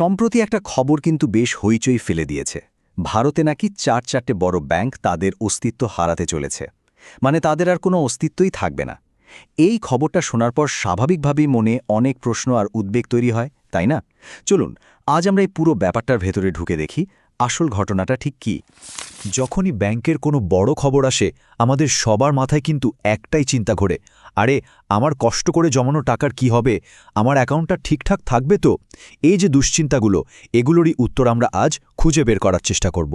সম্প্রতি একটা খবর কিন্তু বেশ হইচই ফেলে দিয়েছে। ভারতে নাকি চার চারটে বড় ব্যাংক তাদের অস্তিত্ব হারাতে চলেছে। মানে তাদের আর কোনো অস্তিত্বই থাকবে না। এই খবরটা শোনার পর স্বাভাবিকভাবেই মনে অনেক প্রশ্ন আর উদ্বেগ তৈরি হয়, তাই না? চলুন, আজ আমরা এই পুরো ব্যাপারটার ভেতরে ঢুকে দেখি। আসল ঘটনাটা ঠিক কি? যখনই ব্যাংকের কোনো বড় খবর আসে, আমাদের সবার মাথায় কিন্তু একটাই চিন্তা ঘোরে। আরে, আমার কষ্ট করে জমানো টাকার কি হবে? আমার অ্যাকাউন্টটা ঠিকঠাক থাকবে তো? এই যে দুশ্চিন্তাগুলো, এগুলোরই উত্তর আমরা আজ খুঁজে বের করার চেষ্টা করব।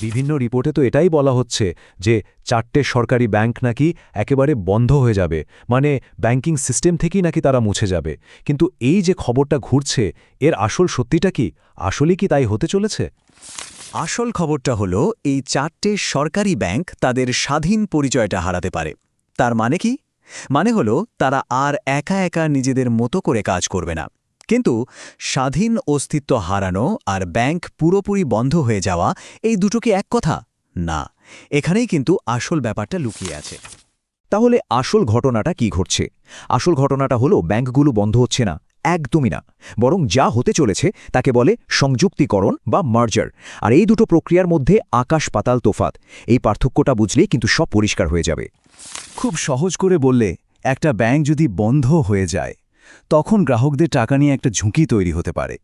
বিভিন্ন রিপোর্টে তো এটাই বলা হচ্ছে যে চারটে সরকারি ব্যাংক নাকি একেবারে বন্ধ হয়ে যাবে মানে ব্যাংকিং সিস্টেম থেকেই নাকি তারা মুছে যাবে। কিন্তু এই যে খবরটা ঘুরছে, এর আসল সত্যিটা কি? আসলেই কি তাই হতে চলেছে? আসল খবরটা হলো, এই চারটে সরকারি ব্যাংক তাদের স্বাধীন পরিচয়টা হারাতে পারে। তার মানে কি? মানে হলো, তারা আর একা একা নিজেদের মতো করে কাজ করবে না। কিন্তু স্বাধীন অস্তিত্ব হারানো আর ব্যাংক পুরোপুরি বন্ধ হয়ে যাওয়া এই দুটোকে এক কথা? না, এখানেই কিন্তু আসল ব্যাপারটা লুকিয়ে আছে। তাহলে আসল ঘটনাটা কি ঘটছে? আসল ঘটনাটা হলো ব্যাংকগুলো বন্ধ হচ্ছে না, একদমই না। বরং যা হতে চলেছে তাকে বলে সংযুক্তিকরণ বা মার্জার। আর এই দুটো প্রক্রিয়ার মধ্যে আকাশ পাতাল তোফাত, এই পার্থক্যটা বুঝলেই কিন্তু সব পরিষ্কার হয়ে যাবে। খুব সহজ করে বললে, একটা ব্যাংক যদি বন্ধ হয়ে যায় তখন গ্রাহকদের টাকা নিয়ে একটা ঝুঁকি তৈরি হতে পারে।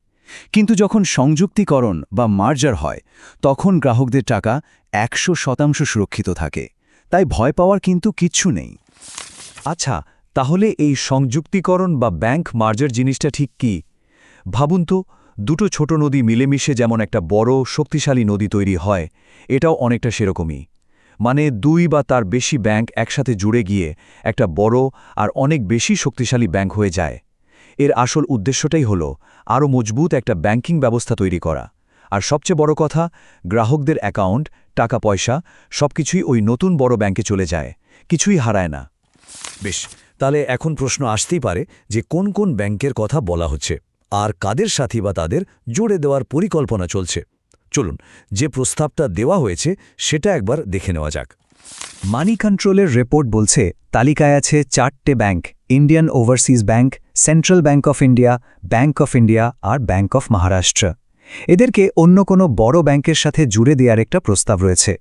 কিন্তু যখন সংযুক্তিকরণ বা মার্জার হয়, তখন গ্রাহকদের টাকা একশো শতাংশ সুরক্ষিত থাকে। তাই ভয় পাওয়ার কিন্তু কিচ্ছু নেই। আচ্ছা তাহলে এই সংযুক্তিকরণ বা ব্যাংক মার্জার জিনিসটা ঠিক কি? ভাবুন তো, দুটো ছোট নদী মিলেমিশে যেমন একটা বড়, শক্তিশালী নদী তৈরি হয়, এটাও অনেকটা সেরকমই। মানে দুই বা তার বেশি ব্যাংক একসাথে জুড়ে গিয়ে একটা বড় আর অনেক বেশি শক্তিশালী ব্যাংক হয়ে যায়। এর আসল উদ্দেশ্যটাই হল আরও মজবুত একটা ব্যাংকিং ব্যবস্থা তৈরি করা। আর সবচেয়ে বড় কথা, গ্রাহকদের অ্যাকাউন্ট, টাকা পয়সা সবকিছুই ওই নতুন বড় ব্যাংকে চলে যায়, কিছুই হারায় না। বেশ, তাহলে এখন প্রশ্ন আসতেই পারে যে কোন কোন ব্যাংকের কথা বলা হচ্ছে, আর কাদের সাথী বা তাদের জোড়ে দেওয়ার পরিকল্পনা চলছে। চলুন, যে প্রস্তাবটা দেওয়া হয়েছে সেটা একবার দেখে নেওয়া যাক। মানি কন্ট্রোলের রিপোর্ট বলছে, তালিকায় আছে চারটে bank, Indian overseas bank, central bank of India, bank of India R bank of Maharashtra. এদেরকে অন্য কোনো বড় ব্যাংকের সাথে জুড়ে দেওয়ার একটা প্রস্তাব রয়েছে।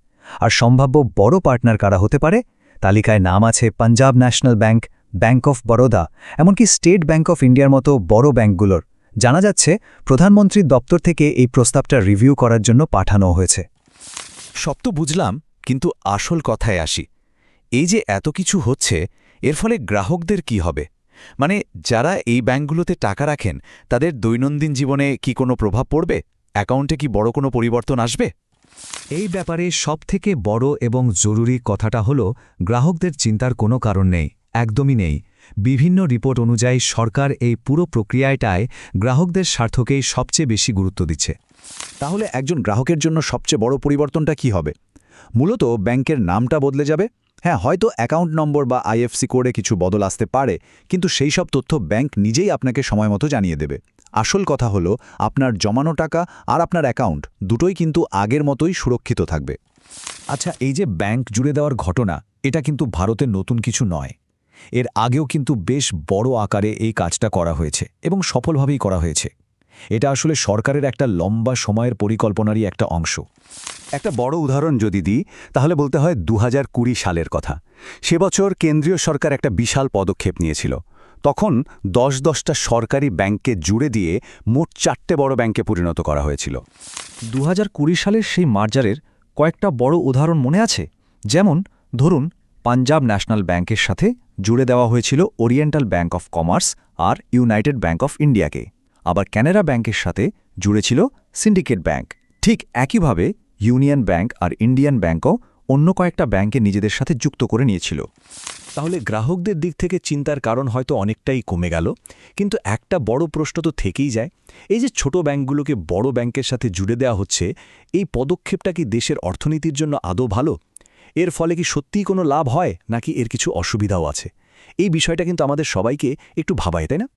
আর সম্ভাব্য বড় পার্টনার কারা হতে পারে? তালিকায় নাম আছে Punjab national bank bank of Baroda, এমনকি স্টেট ব্যাংক অফ ইন্ডিয়ার মতো বড় ব্যাংকগুলোর। জানা যাচ্ছে প্রধানমন্ত্রীর দপ্তর থেকে এই প্রস্তাবটা রিভিউ করার জন্য পাঠানো হয়েছে। সব তো বুঝলাম কিন্তু আসল কথায় আসি। এই যে এত কিছু হচ্ছে এর ফলে গ্রাহকদের কি হবে? মানে যারা এই ব্যাঙ্কগুলোতে টাকা রাখেন তাদের দৈনন্দিন জীবনে কি কোনো প্রভাব পড়বে? অ্যাকাউন্টে কি বড় কোনো পরিবর্তন আসবে? এই ব্যাপারে সবথেকে বড় এবং জরুরি কথাটা হল গ্রাহকদের চিন্তার কোনো কারণ নেই একদমই নেই। বিভিন্ন রিপোর্ট অনুযায়ী সরকার এই পুরো প্রক্রিয়াটায় গ্রাহকদের স্বার্থকেই সবচেয়ে বেশি গুরুত্ব দিচ্ছে। তাহলে একজন গ্রাহকের জন্য সবচেয়ে বড় পরিবর্তনটা কি হবে? মূলত ব্যাংকের নামটা বদলে যাবে? হ্যাঁ হয়তো অ্যাকাউন্ট নম্বর বা আইএফসি কোডে কিছু বদল আসতে পারে, কিন্তু সেই সব তথ্য ব্যাংক নিজেই আপনাকে সময় মতো জানিয়ে দেবে। আসল কথা হলো, আপনার জমানো টাকা আর আপনার অ্যাকাউন্ট দুটোই কিন্তু আগের মতোই সুরক্ষিত থাকবে। আচ্ছা এই যে ব্যাংক জুড়ে দেওয়ার ঘটনা, এটা কিন্তু ভারতের নতুন কিছু নয়। এর আগেও কিন্তু বেশ বড় আকারে এই কাজটা করা হয়েছে এবং সফলভাবেই করা হয়েছে। এটা আসলে সরকারের একটা লম্বা সময়ের পরিকল্পনারই একটা অংশ। একটা বড় উদাহরণ যদি দিই, তাহলে বলতে হয় দু হাজার কুড়ি সালের কথা। সে বছর কেন্দ্রীয় সরকার একটা বিশাল পদক্ষেপ নিয়েছিল। তখন দশ দশটা সরকারি ব্যাংককে জুড়ে দিয়ে মোট চারটে বড় ব্যাংকে পরিণত করা হয়েছিল। দু হাজার কুড়ি সালের সেই মার্জারের কয়েকটা বড় উদাহরণ মনে আছে? যেমন, ধরুন, পাঞ্জাব ন্যাশনাল ব্যাংকের সাথে জুড়ে দেওয়া হয়েছিল ওরিয়েন্টাল ব্যাংক অফ কমার্স আর ইউনাইটেড ব্যাংক অফ ইন্ডিয়াকে। আবার ক্যানারা ব্যাংকের সাথে জুড়েছিল সিন্ডিকেট ব্যাংক ঠিক একইভাবে ইউনিয়ন ব্যাংক আর ইন্ডিয়ান ব্যাংকও অন্য কয়েকটা ব্যাংকে নিজেদের সাথে যুক্ত করে নিয়েছিল। তাহলে গ্রাহকদের দিক থেকে চিন্তার কারণ হয়তো অনেকটাই কমে গেল, কিন্তু একটা বড় প্রশ্ন তো থেকেই যায়। এই যে ছোট ব্যাংকগুলোকে বড় ব্যাংকের সাথে জুড়ে দেওয়া হচ্ছে, এই পদক্ষেপটা কি দেশের অর্থনীতির জন্য আদৌ ভালো? এর ফলে কি সত্যিই কোনো লাভ হয় নাকি এর কিছু অসুবিধাও আছে? এই বিষয়টা কিন্তু আমাদের সবাইকে একটু ভাবায়, তাই না?